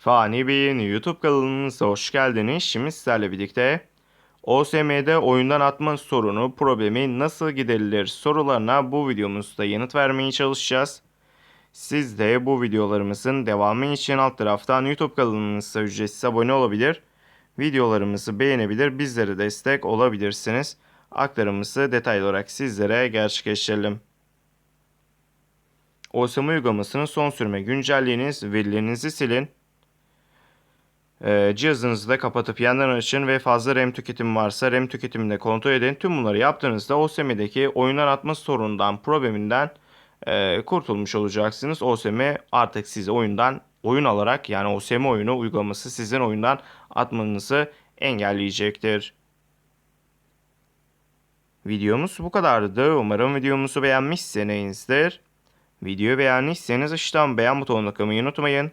Fani Bey'in YouTube kanalınıza hoş geldiniz. Şimdi sizlerle birlikte OSM'de oyundan atma sorunu, problemi nasıl giderilir sorularına bu videomuzda yanıt vermeye çalışacağız. Siz de bu videolarımızın devamı için alt taraftan YouTube kanalımıza ücretsiz abone olabilir. Videolarımızı beğenebilir, bizlere destek olabilirsiniz. Aktarımızı detaylı olarak sizlere gerçekleştirelim. OSM uygulamasının son sürme güncelleyiniz, verilerinizi silin. Ee, cihazınızı da kapatıp yeniden açın ve fazla RAM tüketimi varsa RAM tüketimini de kontrol edin. Tüm bunları yaptığınızda OSM'deki oyundan atma sorunundan, probleminden e, kurtulmuş olacaksınız. OSM artık sizi oyundan oyun alarak yani OSM oyunu uygulaması sizin oyundan atmanızı engelleyecektir. Videomuz bu kadardı. Umarım videomuzu beğenmişsinizdir. Videoyu beğendiyseniz aşağıdan beğen butonuna tıklamayı unutmayın.